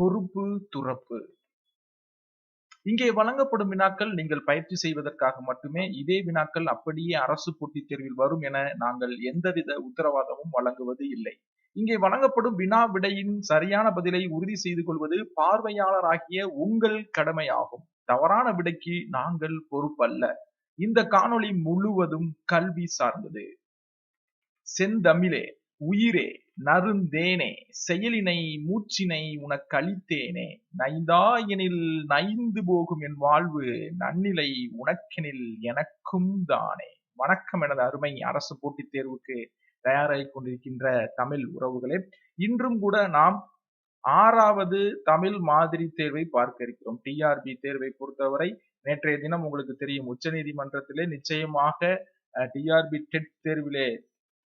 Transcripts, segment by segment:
பொறுப்பு துறப்பு. இங்கே வழங்கப்படும் வினாக்கள் நீங்கள் பயிற்சி செய்வதற்காக மட்டுமே இதே வினாக்கள் அப்படியே அரசு போட்டித் தேர்வில் வரும் என நாங்கள் எந்தவித உத்தரவாதமும் வழங்குவது இல்லை. இங்கே வழங்கப்படும் வினா விடையின் சரியான பதிலை உறுதி செய்து கொள்வது பார்வையாளராகிய உங்கள் கடமையாகும். தவறான விடைக்கு நாங்கள் பொறுப்பல்ல. இந்த காணொளி முழுவதும் கல்வி சார்ந்தது. செந்தமிழே உயிரே. நறுந்தேனே செயலினை மூச்சினை உனக்களித்தேனே. நைந்தாயெனில் நைந்து போகும் என் வாழ்வு நன்னிலை உனக்கெனில் எனக்கும் தானே. வணக்கம் எனது அருமை அரசு போட்டித் தேர்வுக்கு தயாராகி கொண்டிருக்கின்ற தமிழ் உறவுகளே இன்றும் கூட நாம் ஆறாவது தமிழ் மாதிரி தேர்வை பார்க்க இருக்கிறோம். டிஆர்பி தேர்வை பொறுத்தவரை நேற்றைய தினம் உங்களுக்கு தெரியும் உச்சநீதிமன்றத்திலே நிச்சயமாக டிஆர்பி டெட் தேர்விலே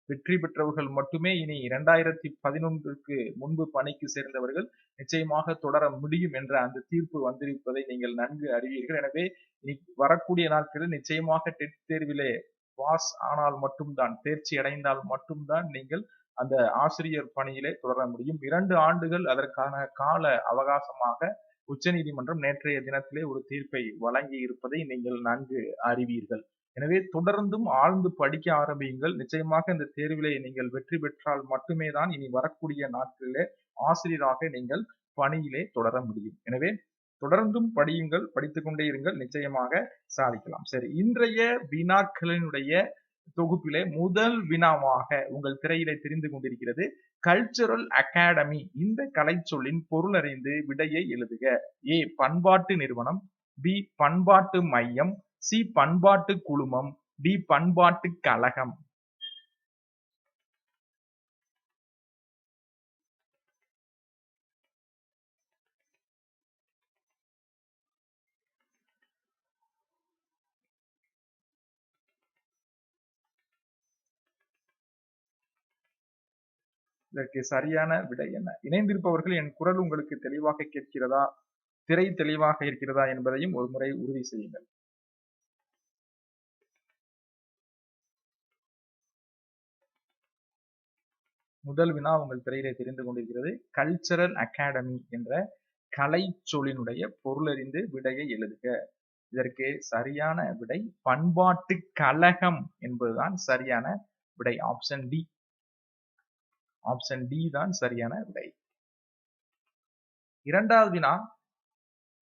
வெற்றி பெற்றவர்கள் மட்டுமே இனி இரண்டாயிரத்தி பதினொன்றுக்கு முன்பு பணிக்கு சேர்ந்தவர்கள் நிச்சயமாக தொடர முடியும் என்ற அந்த தீர்ப்பு வந்திருப்பதை நீங்கள் நன்கு அறிவீர்கள். எனவே இனி வரக்கூடிய நாட்களில் நிச்சயமாக டெட் தேர்விலே பாஸ் ஆனால் மட்டும்தான் தேர்ச்சி அடைந்தால் மட்டும்தான் நீங்கள் அந்த ஆசிரியர் பணியிலே தொடர முடியும். இரண்டு ஆண்டுகள் அதற்கான கால அவகாசமாக உச்சநீதிமன்றம் நேற்றைய தினத்திலே ஒரு தீர்ப்பை வழங்கி இருப்பதை நீங்கள் நன்கு அறிவீர்கள். எனவே தொடர்ந்தும் ஆழ்ந்து படிக்க ஆரம்பியுங்கள். நிச்சயமாக இந்த தேர்விலே நீங்கள் வெற்றி பெற்றால் மட்டுமே தான் இனி வரக்கூடிய நாட்களிலே ஆசிரியராக நீங்கள் பணியிலே தொடர முடியும். எனவே தொடர்ந்தும் படியுங்கள் படித்துக்கொண்டே இருங்கள். நிச்சயமாக சாதிக்கலாம். சரி இன்றைய வினாக்களினுடைய தொகுப்பிலே முதல் வினாவாக உங்கள் திரையிலே தெரிந்து கொண்டிருக்கிறது கல்ச்சரல் அகாடமி இந்த கலைச்சொல்லின் பொருள் அறிந்து விடையை எழுதுக. ஏ. பண்பாட்டு நிறுவனம் பி. பண்பாட்டு மையம் சி பண்பாட்டு குழுமம் டி பண்பாட்டு கழகம். இதற்கு சரியான விடை என்ன? இணைந்திருப்பவர்கள் என் குரல் உங்களுக்கு தெளிவாக கேட்கிறதா? திரை தெளிவாக இருக்கிறதா என்பதையும் ஒரு முறை உறுதி செய்யுங்கள். முதல் வினா உங்கள் திரையிலே தெரிந்து கொண்டிருக்கிறது. கல்ச்சரல் அகாடமி என்ற கலை சொல்லினுடைய பொருளறிந்து விடையை எழுதுக. இதற்கு சரியான விடை பண்பாட்டு கழகம் என்பதுதான் சரியான விடை. ஆப்ஷன் டி ஆப்ஷன் டி தான் சரியான விடை. இரண்டாவது வினா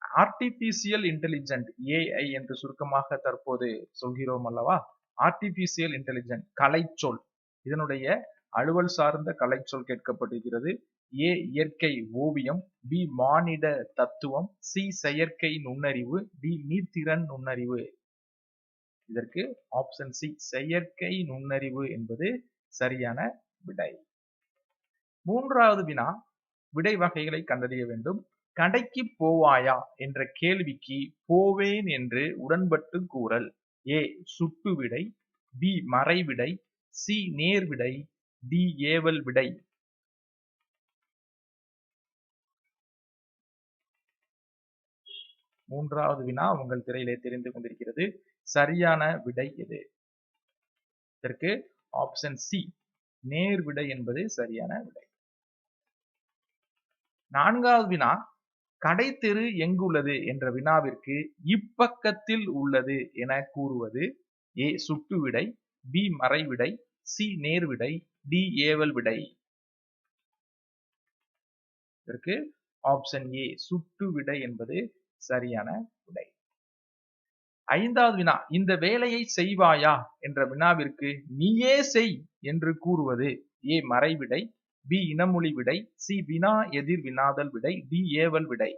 ஆர்டிபிசியல் இன்டெலிஜென்ட் ஏஐ என்று சுருக்கமாக தற்போது சொல்கிறோம் அல்லவா? ஆர்டிபிசியல் இன்டெலிஜென்ட் கலைச்சொல். இதனுடைய அலுவல் சார்ந்த கலைச்சொல் கேட்கப்படுகிறது. ஏ இயற்கை ஓவியம் பி மானிட தத்துவம் சி செயற்கை நுண்ணறிவு டி நீர்த்திறன் நுண்ணறிவு. இதற்கு ஆப்ஷன் சி செயற்கை நுண்ணறிவு என்பது சரியான விடை. மூன்றாவது வினா விடை வகைகளை கண்டறிய வேண்டும். கடைக்கு போவாயா என்ற கேள்விக்கு போவேன் என்று உடன்பட்டு கூறல். ஏ சுட்டு விடை பி மறைவிடை சி நேர்விடை டி ஏவல் விடை. மூன்றாவது வினா உங்கள் திரையிலே தெரிந்து கொண்டிருக்கிறது. சரியான விடை எது? இதற்கு ஆப்ஷன் சி நேர் விடை என்பது சரியான விடை. நான்காவது வினா கடை தெரு எங்குள்ளது என்ற வினாவிற்கு இப்பக்கத்தில் உள்ளது என கூறுவது ஏ சுட்டு விடை பி மறைவிடை சி நேர் விடை டி ஏவல் விடை. இதற்கு ஆப்ஷன் ஏ சுட்டு விடை என்பது சரியான விடை. ஐந்தாவது வினா இந்த வேலையை செய்வாயா என்ற வினாவிற்கு நீயே செய் என்று கூறுவது. ஏ மறைவிடை. பி இனமொழி விடை. சி வினா எதிர் வினாதல் விடை. டி ஏவல் விடை.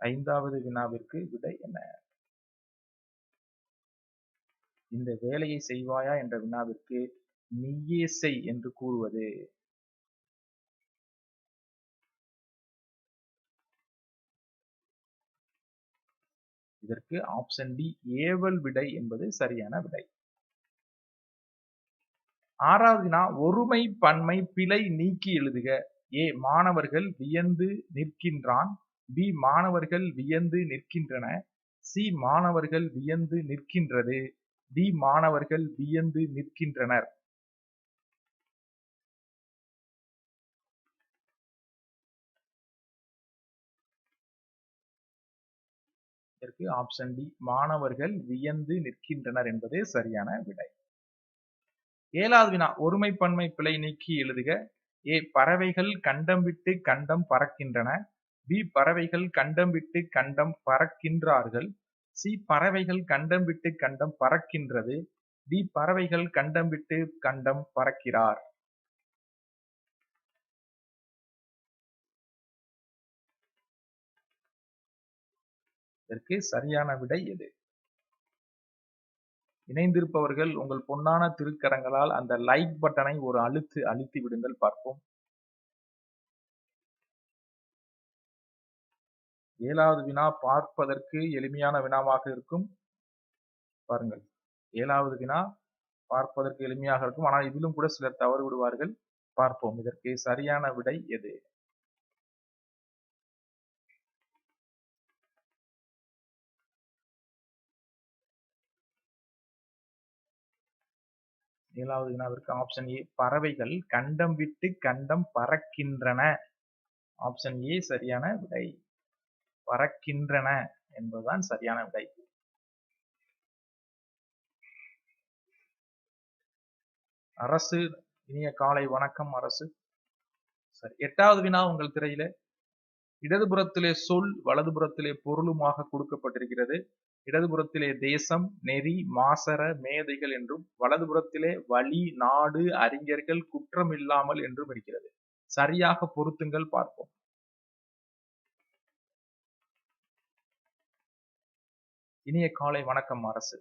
ஐந்தாவது வினாவிற்கு விடை என்ன? இந்த வேலையை செய்வாயா என்ற வினாவிற்கு நீயே செய் என்று கூறுவது. இதற்கு ஆப்ஷன் டி ஏவல் விடை என்பது சரியான விடை. ஆறாவது ஒருமை பன்மை பிழை நீக்கி எழுதுக. ஏ மாணவர்கள் வியந்து நிற்கின்றான். பி மாணவர்கள் வியந்து நிற்கின்றன சி மாணவர்கள் வியந்து நிற்கின்றது. டி மாணவர்கள் வியந்து நிற்கின்றனர். இதற்கு ஆப்ஷன் டி மாணவர்கள் வியந்து நிற்கின்றனர் என்பது சரியான விடை. ஏழாவது வினா ஒருமை பன்மை பிழை நீக்கி எழுதுக. ஏ பறவைகள் கண்டம் விட்டு கண்டம் பறக்கின்றன. பி பறவைகள் கண்டம் விட்டு கண்டம் பறக்கின்றார்கள். சி பறவைகள் கண்டம் விட்டு கண்டம் பறக்கின்றது. டி பறவைகள் கண்டம் விட்டு கண்டம் பறக்கிறார். இதற்கு சரியான விடை எது? இணைந்திருப்பவர்கள் உங்கள் பொன்னான திருக்கரங்களால் அந்த லைக் பட்டனை ஒரு அழுத்து அழுத்தி விடுங்கள் பார்ப்போம். ஏழாவது வினா பார்ப்பதற்கு எளிமையான வினாவாக இருக்கும். பாருங்கள். ஏழாவது வினா பார்ப்பதற்கு எளிமையாக இருக்கும். ஆனால் இதிலும் கூட சிலர் தவறு விடுவார்கள். பார்ப்போம். இதற்கு சரியான விடை எது? ஏழாவது வினாவிற்கு ஆப்ஷன் ஏ பறவைகள் கண்டம் விட்டு கண்டம் பறக்கின்றன. ஆப்ஷன் ஏ சரியான விடை. பறக்கின்றன என்பதுதான் சரியான விடை. அரசு இனிய காலை வணக்கம் அரசு. சரி எட்டாவது வினா உங்கள் திரையில. இடதுபுறத்திலே சொல் வலதுபுறத்திலே பொருளுமாக கொடுக்கப்பட்டிருக்கிறது. இடதுபுறத்திலே தேசம் நெறி மாசர மேதைகள் என்றும் வலதுபுறத்திலே வழி நாடு அறிஞர்கள் குற்றம் இல்லாமல் என்றும் இருக்கிறது. சரியாக பொருத்துங்கள் பார்ப்போம். இனிய காலை வணக்கம் அரசு.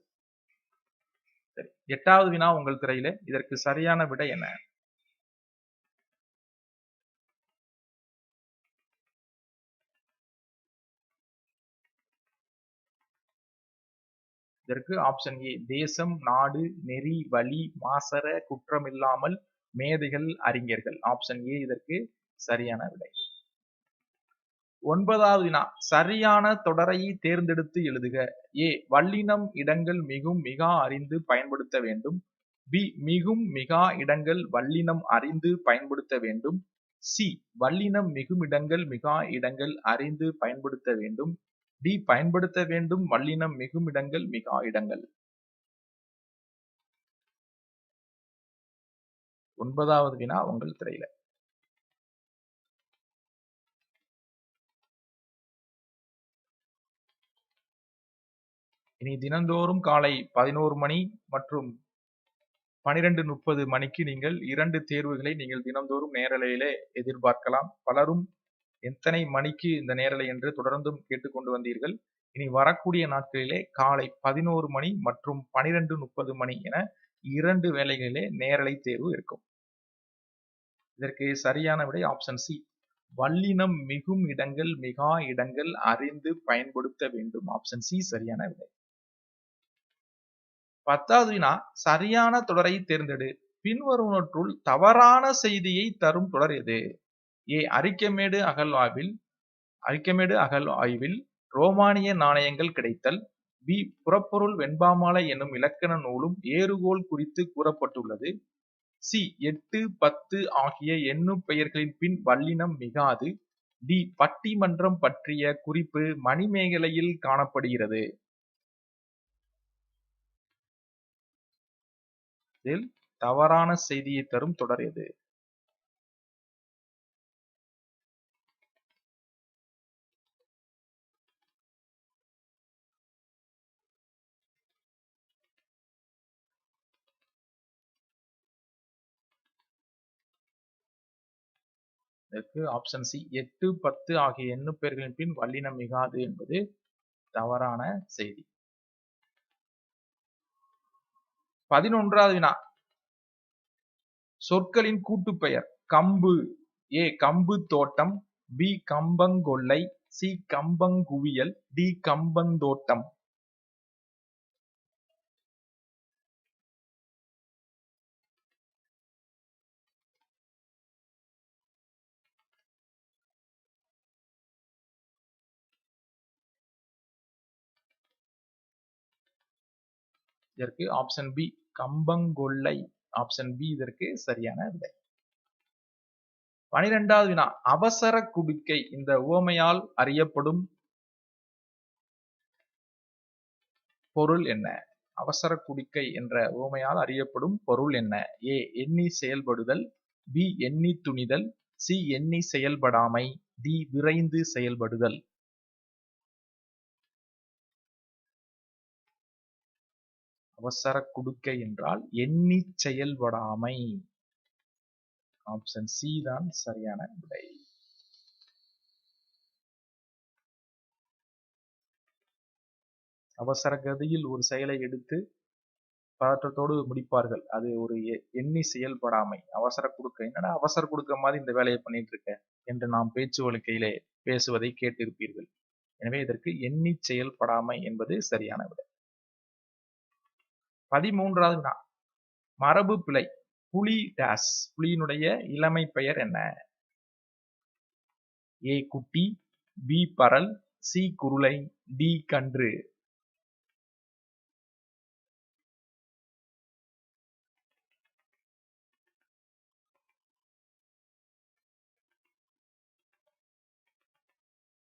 சரி எட்டாவது வினா உங்கள் திரையில. இதற்கு சரியான விடை என்ன? இதற்கு ஆப்ஷன் ஏ தேசம் நாடு நெறி வழி மாசர குற்றமில்லாமல் மேதைகள் அறிஞர்கள். ஆப்ஷன் ஏ இதற்கு சரியான விடை. ஒன்பதாவது வினா. சரியான தொடரை தேர்ந்தெடுத்து எழுதுக. ஏ. வல்லினம் இடங்கள் மிகும் மிகா அறிந்து பயன்படுத்த வேண்டும். பி. மிகும் மிகா இடங்கள் வல்லினம் அறிந்து பயன்படுத்த வேண்டும். சி. வல்லினம் மிகும் இடங்கள் மிகா இடங்கள் அறிந்து பயன்படுத்த வேண்டும். டி. பயன்படுத்த வேண்டும். வல்லினம் மிகும் இடங்கள் மிகா இடங்கள். ஒன்பதாவது வினா உங்கள் திரையில. இனி தினந்தோறும் காலை பதினோரு மணி மற்றும் பனிரெண்டு முப்பது மணிக்கு நீங்கள் இரண்டு தேர்வுகளை நீங்கள் தினந்தோறும் நேரலையிலே எதிர்பார்க்கலாம். பலரும் எத்தனை மணிக்கு இந்த நேரலை என்று தொடர்ந்தும் கேட்டுக்கொண்டு வந்தீர்கள். இனி வரக்கூடிய நாட்களிலே காலை பதினோரு மணி மற்றும் பனிரெண்டு முப்பது மணி என இரண்டு வேளைகளிலே நேரலை தேர்வு இருக்கும். இதற்கு சரியான விடை ஆப்ஷன் சி வல்லினம் மிகும் இடங்கள் மிகா இடங்கள் அறிந்து பயன்படுத்த வேண்டும். ஆப்ஷன் சி சரியான விடை. பத்தாவது வினா சரியான தொடரை தேர்ந்தெடு. பின்வருவனற்றுள் தவறான செய்தியை தரும் தொடர் எது? ஏ அரிக்கமேடு அகழ்வாய்வில் அரிக்கமேடு அகழ்வாய்வில் ரோமானிய நாணயங்கள் கிடைத்தல். பி புறப்பொருள் வெண்பாமாலை என்னும் இலக்கண நூலும் ஏறுகோல் குறித்து கூறப்பட்டுள்ளது. சி எட்டு பத்து ஆகிய எண்ணு பெயர்களின் பின் வல்லினம் மிகாது. டி பட்டிமன்றம் பற்றிய குறிப்பு மணிமேகலையில் காணப்படுகிறது. இதில் தவறான செய்தியை தரும் தொடர் எது? இதற்கு ஆப்ஷன் சி எட்டு பத்து ஆகிய எண்ணு பெயர்களின் பின் வல்லினம் மிகாது என்பது தவறான செய்தி. பதினொன்றாவது வினா. சொற்களின் கூட்டுப்பெயர். கம்பு. ஏ கம்பு தோட்டம். பி கம்பங்கொல்லை. சி கம்பங்குவியல். டி கம்பந்தோட்டம். இதற்கு ஆப்ஷன் பி கம்பங்கொள்ளை ஆப்ஷன் பி இதற்கு சரியான விடை. பனிரெண்டாவது வினா அவசர குடுக்கை. இந்த உவமையால் அறியப்படும் பொருள் என்ன? அவசர குடிக்கை என்ற உவமையால் அறியப்படும் பொருள் என்ன? ஏ எண்ணி செயல்படுதல். பி எண்ணி துணிதல். சி எண்ணி செயல்படாமை. டி விரைந்து செயல்படுதல். அவசர குடுக்கை என்றால் எண்ணி செயல்படாமை. ஆப்ஷன் சி தான் சரியான விடை. அவசர கதியில் ஒரு செயலை எடுத்து பதற்றத்தோடு முடிப்பார்கள். அது ஒரு எண்ணி செயல்படாமை. அவசர கொடுக்க. என்னடா அவசர கொடுக்க மாதிரி இந்த வேலையை பண்ணிட்டு இருக்க? என்று நாம் பேச்சு வழக்கையிலே பேசுவதை கேட்டிருப்பீர்கள். எனவே இதற்கு எண்ணி செயல்படாமை என்பது சரியான விடை. பதிமூன்றாவது வினா. மரபு பிழை புலி டேஸ் புலியினுடைய இளமை பெயர் என்ன? ஏ குட்டி பி பரல் சி குருளை டி கன்று.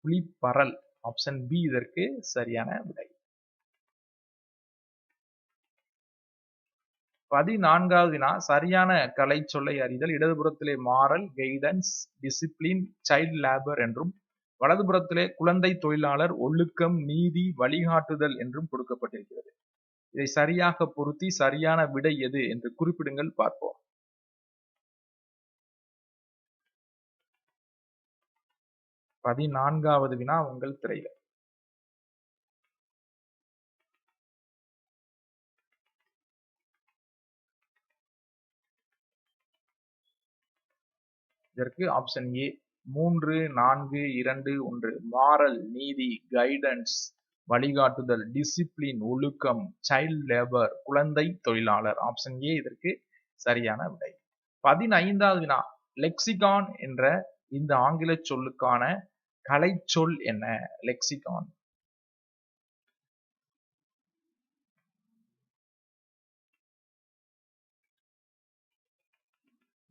புலிப்பரல் ஆப்ஷன் பி இதற்கு சரியான விடை. பதினான்காவது வினா சரியான கலை சொல்லை அறிதல் இடதுபுறத்திலே மாறல் கைடன்ஸ் டிசிப்ளின் சைல்ட் லேபர் என்றும் வலதுபுறத்திலே குழந்தை தொழிலாளர் ஒழுக்கம் நீதி வழிகாட்டுதல் என்றும் கொடுக்கப்பட்டிருக்கிறது. இதை சரியாக பொருத்தி சரியான விடை எது என்று குறிப்பிடுங்கள் பார்ப்போம். பதினான்காவது வினா உங்கள் திரையில. இதற்கு ஆப்ஷன் ஏ மூன்று நான்கு இரண்டு ஒன்று. மாரல் நீதி கைடன்ஸ் வழிகாட்டுதல் டிசிப்ளின் ஒழுக்கம் சைல்ட் லேபர் குழந்தை தொழிலாளர். ஆப்ஷன் ஏ இதற்கு சரியான விடை. பதினைந்தாவது வினா லெக்சிகான் என்ற இந்த ஆங்கில சொல்லுக்கான கலை சொல் என்ன? லெக்சிகான்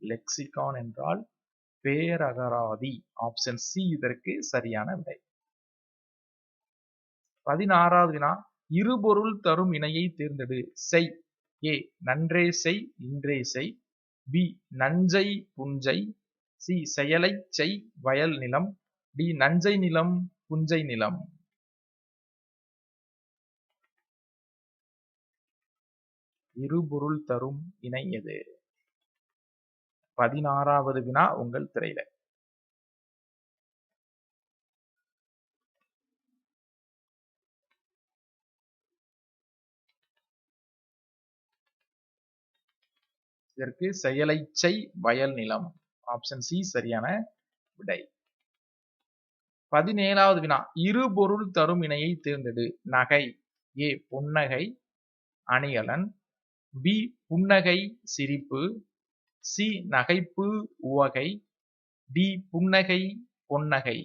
லெக்சிகான் என்றால் பேரகராதி. ஆப்ஷன் சி இதற்கு சரியான விடை. பதினாறாவது வினா. இருபொருள் தரும் இணையை தேர்ந்தெடு. செய். ஏ. நன்றே செய் இன்றே செய். பி. நஞ்சை புஞ்சை. சி. செயலை செய் வயல் நிலம். டி. நஞ்சை நிலம் புஞ்சை நிலம். இருபொருள் தரும் இணை எது? பதினாறாவது வினா உங்கள் திரையில. இதற்கு செயலைச்சை வயல் நிலம். ஆப்ஷன் சி சரியான விடை. பதினேழாவது வினா இரு பொருள் தரும் இணையை தேர்ந்தெடு. நகை. ஏ புன்னகை. அணிகலன். பி புன்னகை சிரிப்பு. சி நகைப்பு உவகை டி புன்னகை பொன்னகை.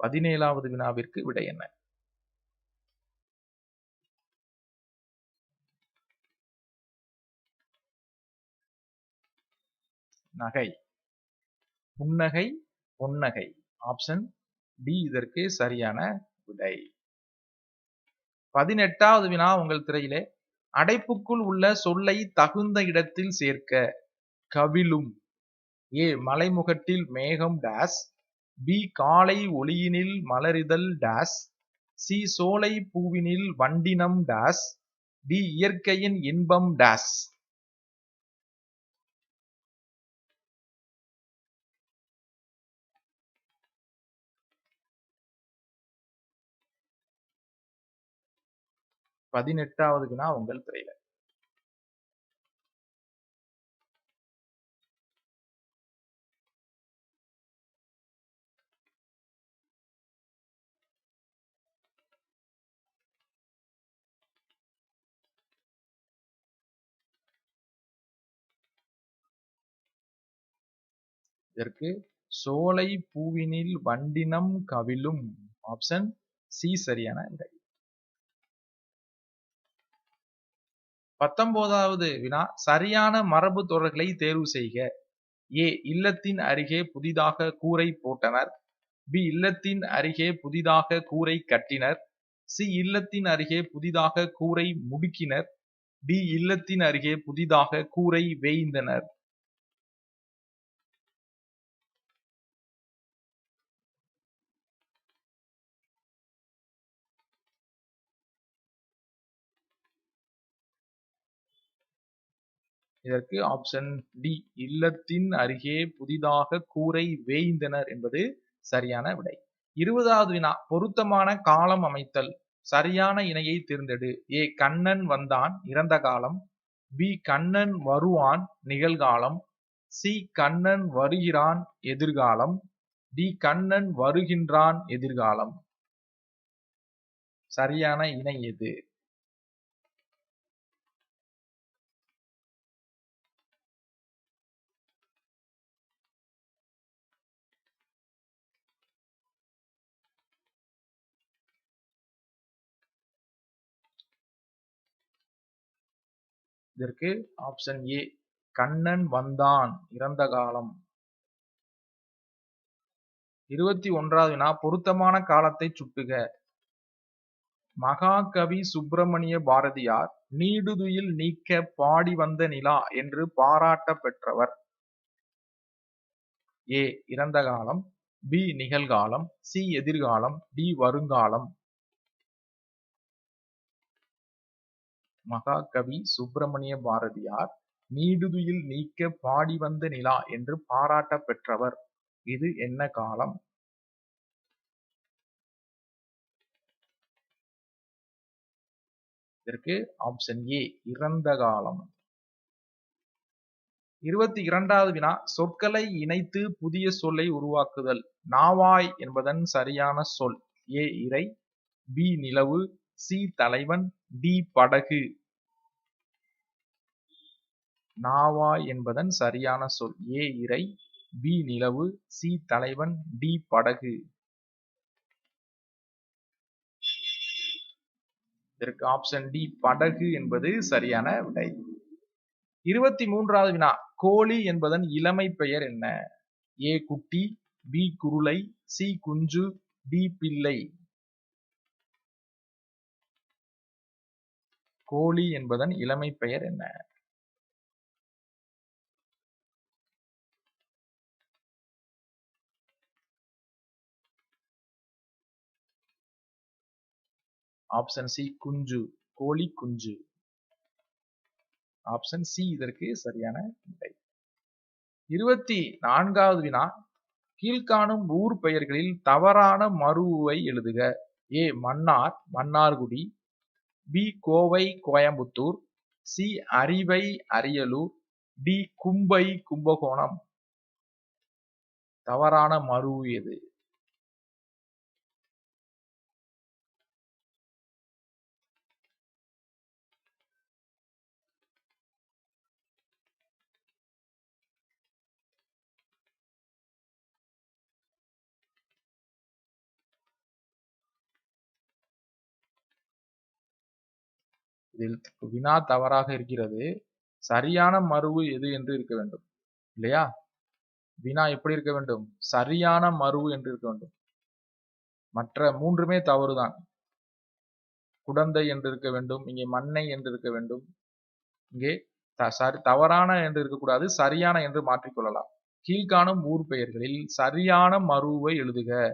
பதினேழாவது வினாவிற்கு விடை என்ன? நகை. புன்னகை பொன்னகை. ஆப்ஷன் டி இதற்கு சரியான விடை. பதினெட்டாவது வினா உங்கள் திரையிலே அடைப்புக்குள் உள்ள சொல்லை தகுந்த இடத்தில் சேர்க்க கவிழும். ஏ. மலைமுகட்டில் மேகம் டேஸ். பி. காலை ஒளியினில் மலரிதல் டேஸ். சி. சோலை பூவினில் வண்டினம் டேஸ். டி. இயற்கையின் இன்பம் டேஸ். பதினெட்டாவது வினா உங்கள் திரையில. இதற்கு சோலை பூவினில் வண்டினம் கவிழும் ஆப்ஷன் சி சரியான விடை பத்தொன்பதாவது வினா சரியான மரபு தொடர்களை தேர்வு செய்க. ஏ இல்லத்தின் அருகே புதிதாக கூரை போட்டனர். பி இல்லத்தின் அருகே புதிதாக கூரை கட்டினர். சி இல்லத்தின் அருகே புதிதாக கூரை முடுக்கினர். டி இல்லத்தின் அருகே புதிதாக கூரை வேய்ந்தனர். இதற்கு ஆப்ஷன் டி இல்லத்தின் அருகே புதிதாக கூரை வேய்ந்தனர் என்பது சரியான விடை. இருபதாவது வினா பொருத்தமான காலம் அமைத்தல் சரியான இணையை தேர்ந்தெடு. ஏ கண்ணன் வந்தான் இறந்த காலம். பி கண்ணன் வருவான் நிகழ்காலம். சி கண்ணன் வருகிறான் எதிர்காலம். டி கண்ணன் வருகின்றான் எதிர்காலம். சரியான இணை எது? இதற்கு ஆப்ஷன் ஏ கண்ணன் வந்தான் இறந்த காலம். இருபத்தி ஒன்றாவது வினா பொருத்தமான காலத்தை சுட்டுக. மகாகவி சுப்பிரமணிய பாரதியார் நீடுதுயில் நீக்க பாடி வந்த நிலா என்று பாராட்ட பெற்றவர் ஏ இறந்த காலம். பி நிகழ்காலம். சி எதிர்காலம். டி வருங்காலம். மகாகவி சுப்பிரமணிய பாரதியார் நீடுதுயில் நீக்க பாடி வந்த நிலா என்று பாராட்ட பெற்றவர். இது என்ன காலம்? இதற்கு ஆப்ஷன் ஏ இறந்த காலம். இருபத்தி இரண்டாவது வினா சொற்களை இணைத்து புதிய சொல்லை உருவாக்குதல். நாவாய் என்பதன் சரியான சொல். ஏ இறை. பி நிலவு. சி தலைவன். டி படகு. நாவா என்பதன் சரியான சொல். ஏ இறை பி நிலவு சி தலைவன் டி படகு. இதற்கு ஆப்ஷன் டி படகு என்பது சரியான விடை. இருபத்தி மூன்றாவது வினா கோழி என்பதன் இளமை பெயர் என்ன? ஏ குட்டி பி குருளை சி குஞ்சு டி பிள்ளை. கோழி என்பதன் இளமை பெயர் என்ன? ஆப்ஷன் சி குஞ்சு. கோழி குஞ்சு. ஆப்ஷன் சி இதற்கு சரியான விடை. இருபத்தி நான்காவது வினா. கீழ்காணும் ஊர் பெயர்களில் தவறான மருவை எழுதுக. A Mannar Mannargudi. B Kovai Coimbatore C Arivai Ariyalur D Kumbai Kumbakonam. தவறான மரு எது இதில் வினா தவறாக இருக்கிறது. சரியான மருவு எது என்று இருக்க வேண்டும். இல்லையா? வினா எப்படி இருக்க வேண்டும்? சரியான மருவு என்று இருக்க வேண்டும். மற்ற மூன்றுமே தவறுதான். குடந்தை என்று இருக்க வேண்டும். இங்கே மண்ணை என்று இருக்க வேண்டும். இங்கே த- சரி தவறான என்று இருக்கக்கூடாது. சரியான என்று மாற்றிக்கொள்ளலாம். கீழ்காணும் ஊர் பெயர்களில் சரியான மருவை எழுதுக.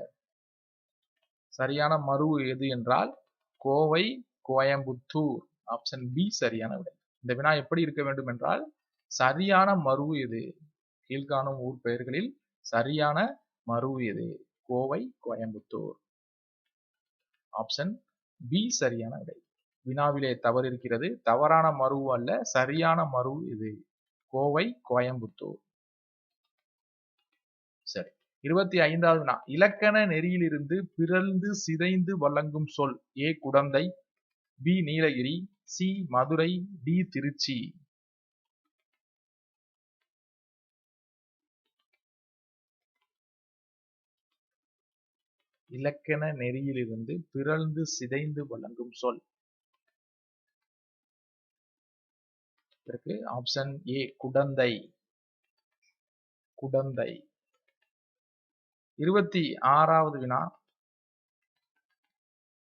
சரியான மருவு எது என்றால் கோவை கோயம்புத்தூர். ஆப்ஷன் பி சரியான விடை. இந்த வினா எப்படி இருக்க வேண்டும் என்றால் சரியான மருவு எது? கீழ்காணும் ஊர் பெயர்களில் சரியான மருவு எது? கோவை கோயம்புத்தூர். ஆப்ஷன் பி சரியான விடை. வினாவிலே தவறு இருக்கிறது தவறான மருவு அல்ல சரியான மருவு இது கோவை கோயம்புத்தூர். சரி. இருபத்தி ஐந்தாவது வினா. இலக்கண நெறியிலிருந்து பிறழ்ந்து சிதைந்து வழங்கும் சொல். A Kudanthai B Nilgiri C Madurai D Trichy. இலக்கண நெறியிலிருந்து பிறழ்ந்து சிதைந்து வழங்கும் சொல். இதற்கு ஆப்ஷன் ஏ குடந்தை. குடந்தை. இருபத்தி ஆறாவது வினா.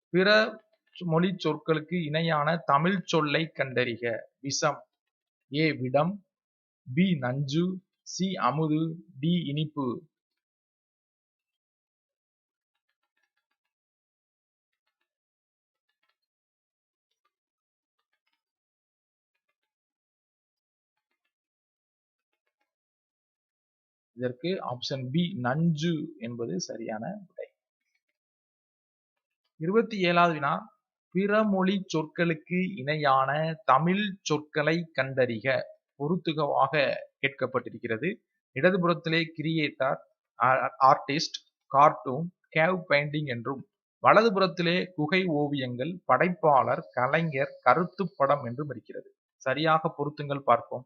பிற மொழி சொற்களுக்கு இணையான தமிழ் சொல்லை கண்டறிக. விஷம். ஏ விடம். பி நஞ்சு. சி அமுது. டி இனிப்பு. இதற்கு ஆப்ஷன் பி நஞ்சு என்பது சரியான விடை. இருபத்தி ஏழாவது வினா. பிறமொழி சொற்களுக்கு இணையான தமிழ் சொற்களை கண்டறிக. பொருத்துகவாக கேட்கப்பட்டிருக்கிறது. இடதுபுறத்திலே creator artist cartoon cave painting என்றும் வலதுபுறத்திலே குகை ஓவியங்கள் படைப்பாளர் கலைஞர் கருத்துப்படம் என்றும் இருக்கிறது. சரியாக பொருத்துங்கள் பார்ப்போம்.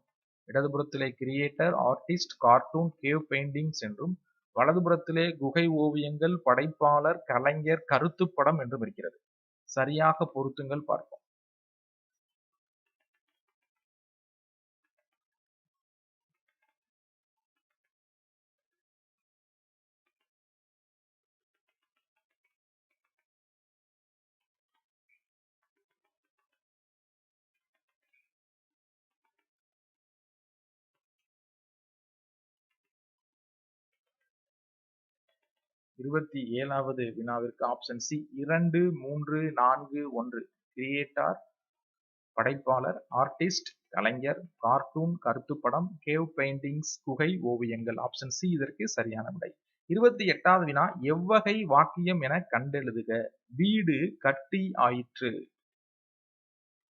இடதுபுறத்திலே creator artist cartoon cave paintings என்றும் வலதுபுறத்திலே குகை ஓவியங்கள் படைப்பாளர் கலைஞர் கருத்துப்படம் என்றும் இருக்கிறது. சரியாக பொருத்துங்கள் பார்ப்போம். இருபத்தி ஏழாவது வினாவிற்கு ஆப்ஷன் சி இரண்டு மூன்று நான்கு ஒன்று. கிரியேட்டார் படைப்பாளர் ஆர்டிஸ்ட் கலைஞர் கார்ட்டூன் கருத்துப்படம் கேவ் பெயிண்டிங்ஸ் குகை ஓவியங்கள். ஆப்ஷன் சி இதற்கு சரியான விடை. இருபத்தி எட்டாவது வினா எவ்வகை வாக்கியம் என கண்டெழுதுக. வீடு கட்டி ஆயிற்று.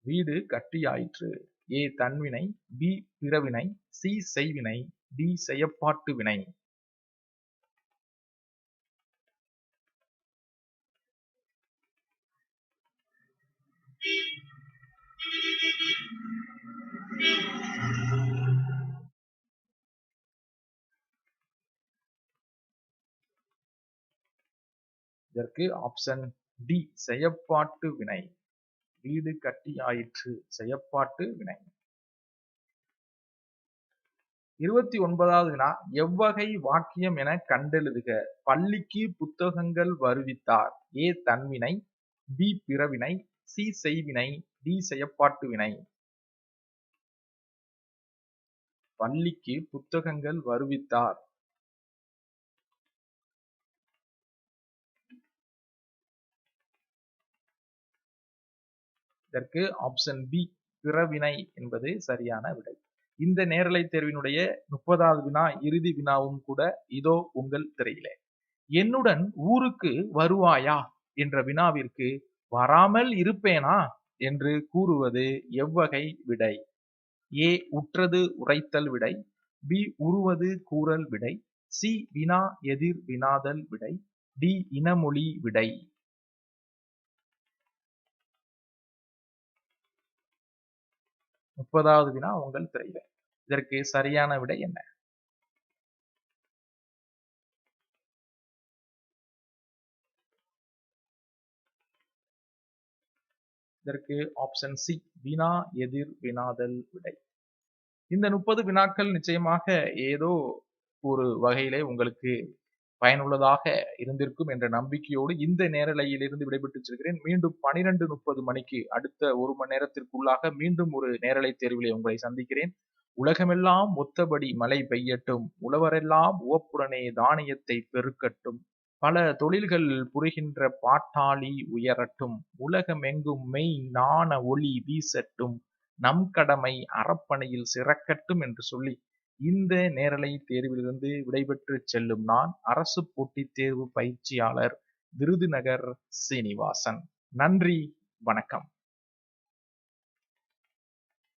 வீடு கட்டி ஆயிற்று. ஏ தன்வினை பி பிறவினை சி செய்வினை டி செயப்பாட்டு வினை. இதற்கு ஆப்ஷன் டி செயப்பாட்டு வினை. வீடு கட்டி ஆயிற்று செயப்பாட்டு வினை. இருபத்தி ஒன்பதாவது வினா எவ்வகை வாக்கியம் என கண்டெழுதுக. பள்ளிக்கு புத்தகங்கள் வருவித்தார். ஏ தன்வினை பி பிறவினை சி செய்வினை டி செயப்பாட்டு வினை. பள்ளிக்கு புத்தகங்கள் வருவித்தார். இதற்கு ஆப்ஷன் பி பிறவினை என்பது சரியான விடை. இந்த நேரலை தேர்வினுடைய முப்பதாவது வினா இறுதி வினாவும் கூட இதோ உங்கள் திரையிலே. என்னுடன் ஊருக்கு வருவாயா என்ற வினாவிற்கு வராமல் இருப்பேனா என்று கூறுவது எவ்வகை விடை? ஏ உற்றது உரைத்தல் விடை. பி உருவது கூறல் விடை. சி வினா எதிர் வினாதல் விடை. டி இனமொழி விடை. முப்பதாவது வினா உங்கள் திரையில இதற்கு சரியான விடை என்ன? இதற்கு ஆப்ஷன் சி வினா எதிர் வினாதல் விடை. இந்த முப்பது வினாக்கள் நிச்சயமாக ஏதோ ஒரு வகையிலே உங்களுக்கு பயனுள்ளதாக இருந்திருக்கும் என்ற நம்பிக்கையோடு இந்த நேரலையிலிருந்து விடைபெற்று செல்கிறேன் மீண்டும் பனிரெண்டு முப்பது மணிக்கு அடுத்த ஒரு மணி நேரத்திற்குள்ளாக மீண்டும் ஒரு நேரலை தேர்விலே உங்களை சந்திக்கிறேன். உலகமெல்லாம் ஒத்தபடி மழை பெய்யட்டும். உழவரெல்லாம் உவப்புடனே தானியத்தை பெருக்கட்டும். பல தொழில்கள் புரிகின்ற பாட்டாளி உயரட்டும். உலகமெங்கும் மெய் நாண ஒளி வீசட்டும். நம் கடமை அறப்பணியில் சிறக்கட்டும் என்று சொல்லி இந்த நேரலை தேர்விலிருந்து விடைபெற்று செல்லும் நான் அரசு போட்டித் தேர்வு பயிற்சியாளர் விருதுநகர் சீனிவாசன். நன்றி வணக்கம்.